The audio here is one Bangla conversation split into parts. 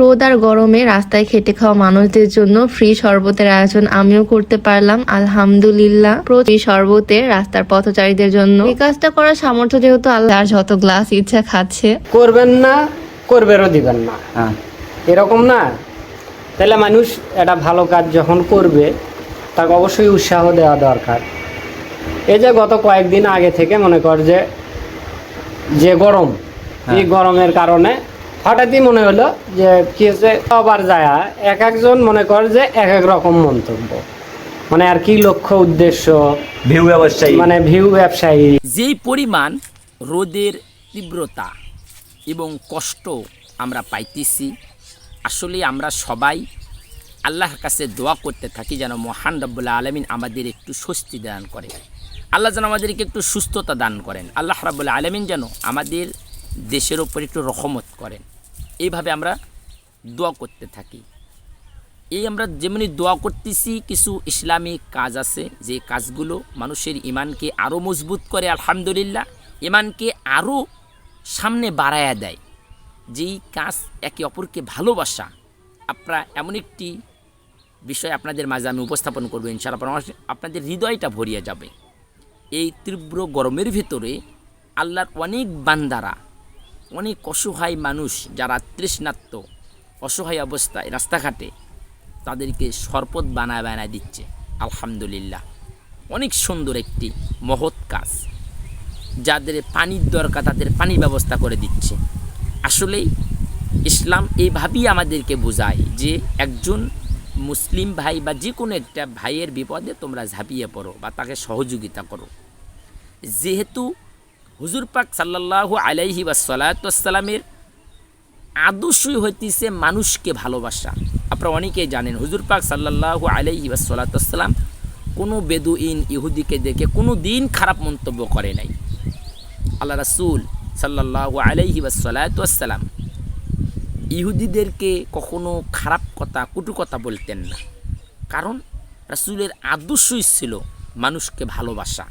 রোদ আর গরমে রাস্তায় খেটে খাওয়া মানুষদের জন্য ফ্রি শরবতের আয়োজন আমিও করতে পারলাম আলহামদুলিল্লাহ। প্রতি শরবতে রাস্তার পথচারীদের জন্য। এই কাজটা করার সামর্থ্য যেহেতু আল্লাহ যত গ্লাস ইচ্ছা খাচ্ছে। করবেন না করবেরও দিবেন না। হ্যাঁ। এরকম না। তাহলে মানুষ একটা ভালো কাজ যখন করবে তাকে অবশ্যই উৎসাহ দেওয়া দরকার। এই যে গত কয়েকদিন আগে থেকে মনে কর যে যে গরম এই গরমের কারণে হঠাৎই মনে হলো যে কি হচ্ছে আবার যায়। এক একজন মনে কর যে এক এক রকম মন্তব্য। মানে আর কি লক্ষ্য উদ্দেশ্য? ভিউ ব্যবসায়ী। মানে ভিউ ব্যবসায়ী। যেই পরিমাণ রোদের তীব্রতা এবং কষ্ট আমরা পাইতেছি আসলে আমরা সবাই আল্লাহর কাছে দোয়া করতে থাকি যেন মহান রব্বুল্লাহ আলমিন আমাদের একটু স্বস্তি দান করে আল্লাহ যেন আমাদেরকে একটু সুস্থতা দান করেন। আল্লাহ রাবুল্লাহ আলমিন যেন আমাদের দেশের ওপর একটু রহমত করেন। এইভাবে আমরা দোয়া করতে থাকি। এই আমরা যেমনি দোয়া করতেছি, কিছু ইসলামিক কাজ আছে, যে কাজগুলো মানুষের ইমানকে আরও মজবুত করে, আলহামদুলিল্লাহ ইমানকে আরও সামনে বাড়ায়া দেয়। যেই কাজ একে অপরকে ভালোবাসা, আপনারা এমন একটি বিষয় আপনাদের মাঝে আমি উপস্থাপন করব ইনশাআল্লাহ আপনাদের হৃদয়টা ভরিয়ে যাবে। এই তীব্র গরমের ভিতরে আল্লাহর অনেক বান্দারা অনেক অসহায় মানুষ যারা তৃষ্ণাত্ম অসহায় অবস্থায় রাস্তাঘাটে তাদেরকে শরবত বানায় বানায় দিচ্ছে। আলহামদুলিল্লাহ। অনেক সুন্দর একটি মহৎ কাজ, যাদের পানির দরকার তাদের পানির ব্যবস্থা করে দিচ্ছে। আসলেই ইসলাম এইভাবেই আমাদেরকে বোঝায় যে একজন মুসলিম ভাই বা যে কোনো একটা ভাইয়ের বিপদে তোমরা ঝাঁপিয়ে পড়ো বা তাকে সহযোগিতা করো। যেহেতু হুজুর পাক সাল্লাল্লাহু আলাইহি ওয়াসাল্লামের আদর্শই হইতেছে মানুষকে ভালোবাসা। আপনারা অনেকেই জানেন, হুজুর পাক সাল্লাল্লাহু আলাইহি ওয়াসাল্লাম কোনো বেদুইন ইহুদিকে দেখে কোনো দিন খারাপ মন্তব্য করে নাই। আল্লাহ রাসূল সাল্লাল্লাহু আলাইহি ওয়াসাল্লাম ইহুদিদেরকে কখনো খারাপ কথা, কুটু কথা বলতেন না। কারণ রাসূলের আদর্শই ছিল মানুষকে ভালোবাসা।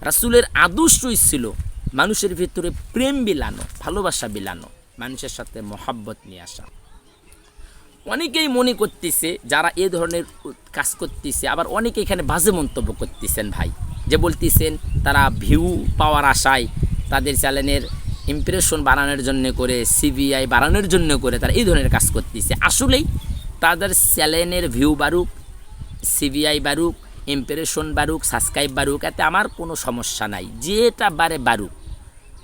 রাসূলের আদর্শই ছিল মানুষের ভিতরে প্রেম বিলানো, ভালোবাসা বিলানো, মানুষের সাথে মহাব্বত নিয়ে আসা। অনেকেই মনে করতেছে, যারা এ ধরনের কাজ করতেছে, আবার অনেকে এখানে বাজে মন্তব্য করতেছেন ভাই। যে বলতেছেন, তারা ভিউ পাওয়ার আশায় তাদের চ্যানেলের ইমপ্রেশন বাড়ানোর জন্য করে সিবিআই বাড়ানোর জন্য করে তারা এই ধরনের কাজ করতেছে। আসলেই তাদের চ্যানেলের ভিউ বাড়ুক সিবিআই বাড়ুক ইমপ্রেশন বাড়ুক সাবস্ক্রাইব বাড়ুক, এতে আমার কোনো সমস্যা নাই। যেটা বারে বাড়ুক।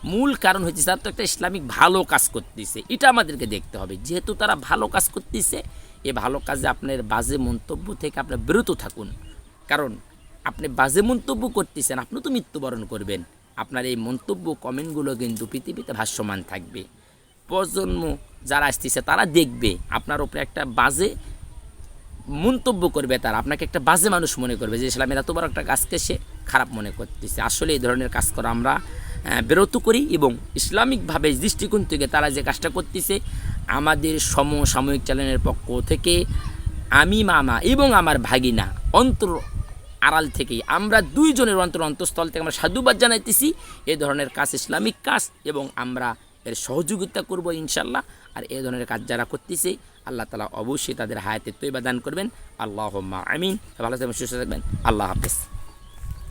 মূল কারণ হচ্ছে তারা তো একটা ইসলামিক ভালো কাজ করতেছে। এটা আমাদেরকে দেখতে হবে। যেহেতু তারা ভালো কাজ করতেছে, এ ভালো কাজে আপনার বাজে মন্তব্য থেকে আপনার বিরত থাকুন। কারণ আপনি বাজে মন্তব্য করতেছেন, আপনি তো মৃত্যুবরণ করবেন। আপনার এই মন্তব্য, কমেন্টগুলো কিন্তু পৃথিবীতে ভাষ্যমান থাকবে। প্রজন্ম যারা আসতেছে, তারা দেখবে আপনার উপরে একটা বাজে মন্তব্য করবে তারা। আপনাকে একটা বাজে মানুষ মনে করবে যে, ইসলামের এত বড় একটা কাজকে সে খারাপ মনে করতেছে। আসলে এই ধরনের কাজ করা আমরা বিরত করি এবং ইসলামিকভাবে দৃষ্টিকোণ থেকে তারা যে কাজটা করতেছে, আমাদের সমসাময়িক চ্যানেলের পক্ষ থেকে আমি মামা এবং আমার ভাগিনা অন্তর আড়াল থেকেই আমরা দুইজনের অন্তর অন্তঃস্থল থেকে আমরা সাধুবাদ জানাইতেছি। এ ধরনের কাজ ইসলামিক কাজ এবং আমরা এর সহযোগিতা করব ইনশাল্লাহ আর এ ধরনের কাজ যারা করতেছে, আল্লাহ তালা অবশ্যই তাদের হায়াতে তৈবা দান করবেন। আল্লাহ আমিন। ভালো থাকবেন, সুস্থ থাকবেন। আল্লাহ হাফেজ।